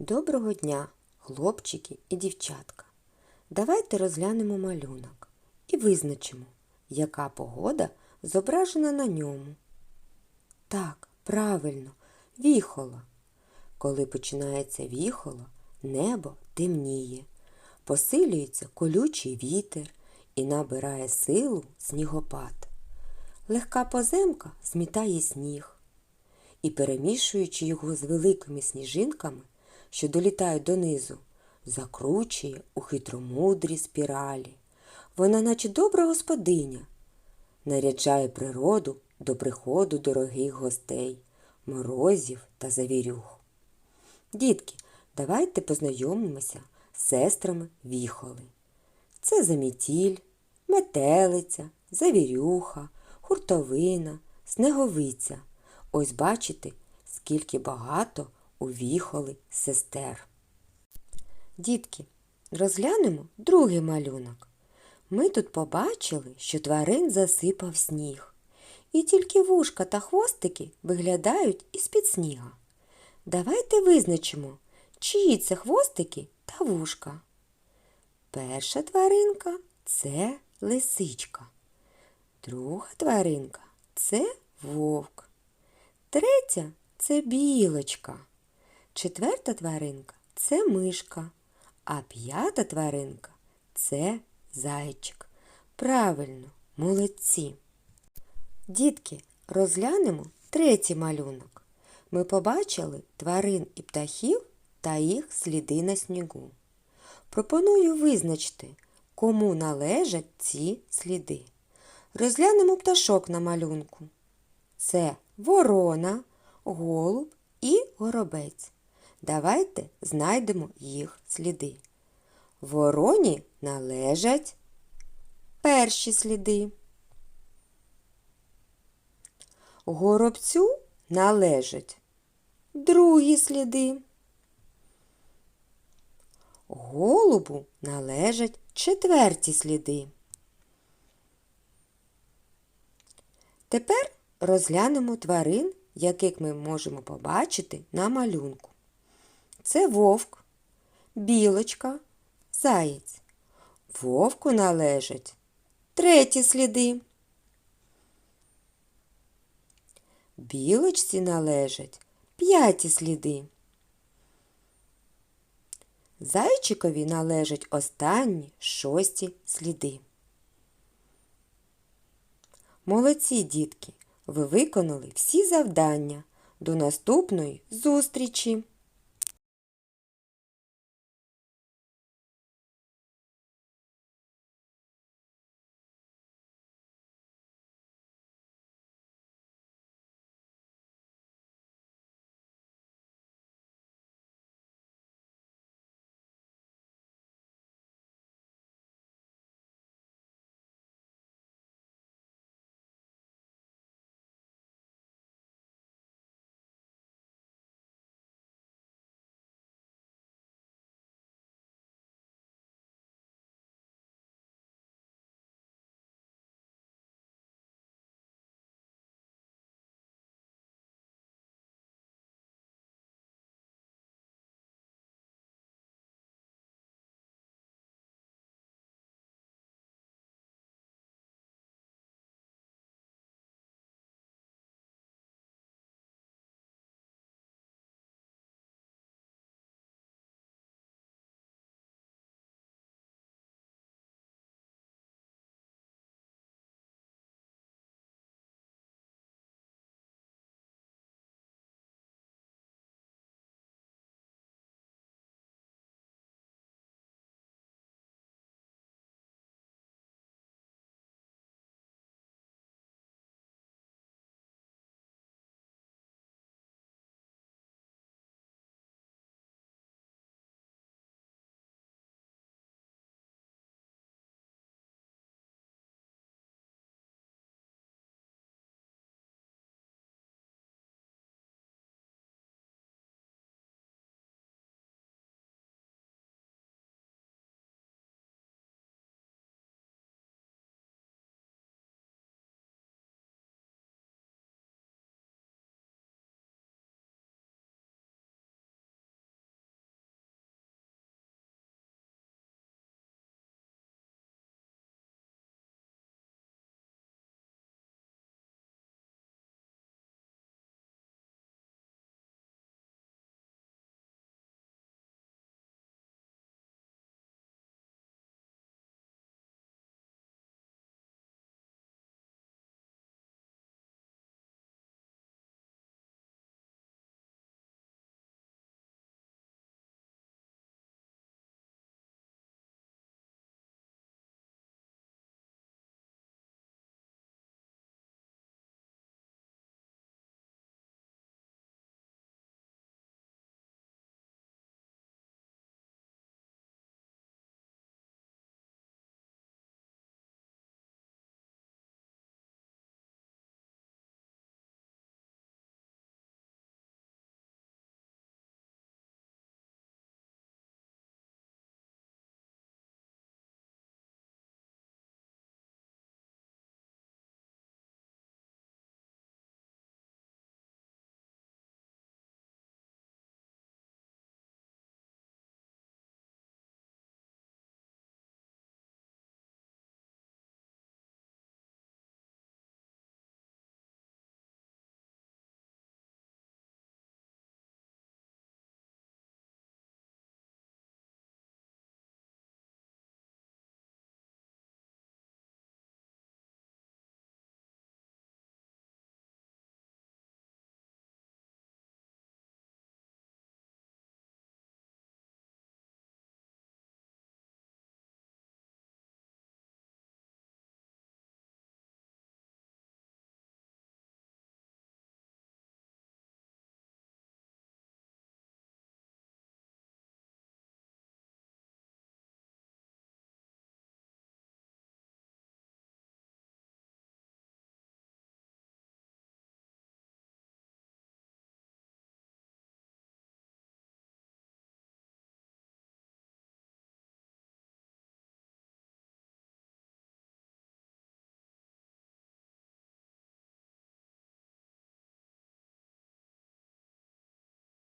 Доброго дня, хлопчики і дівчатка. Давайте розглянемо малюнок і визначимо, яка погода зображена на ньому. Так, правильно, віхола. Коли починається віхола, небо темніє, посилюється колючий вітер і набирає силу снігопад. Легка поземка змітає сніг і, перемішуючи його з великими сніжинками, що долітають донизу, закручує у хитромудрі спіралі. Вона, наче добра господиня, наряджає природу до приходу дорогих гостей, морозів та завірюх. Дітки, давайте познайомимося з сестрами віхоли. Це замітіль, метелиця, завірюха, хуртовина, снеговиця. Ось бачите, скільки багато у віхоли сестер. Дітки, розглянемо другий малюнок. Ми тут побачили, що тварин засипав сніг. І тільки вушка та хвостики виглядають із-під сніга. Давайте визначимо, чиї це хвостики та вушка. Перша тваринка це лисичка. Друга тваринка це вовк. Третя це білочка. Четверта тваринка це мишка. А п'ята тваринка це зайчик. Правильно, молодці. Дітки, розглянемо третій малюнок. Ми побачили тварин і птахів та їх сліди на снігу. Пропоную визначити, кому належать ці сліди. Розглянемо пташок на малюнку. Це ворона, голуб і горобець. Давайте знайдемо їх сліди. Вороні належать перші сліди. Горобцю належать другі сліди. Голубу належать четверті сліди. Тепер розглянемо тварин, яких ми можемо побачити на малюнку. Це вовк, білочка, заєць. Вовку належать треті сліди. Білочці належать п'яті сліди. Зайчикові належать останні шості сліди. Молодці, дітки! Ви виконали всі завдання. До наступної зустрічі!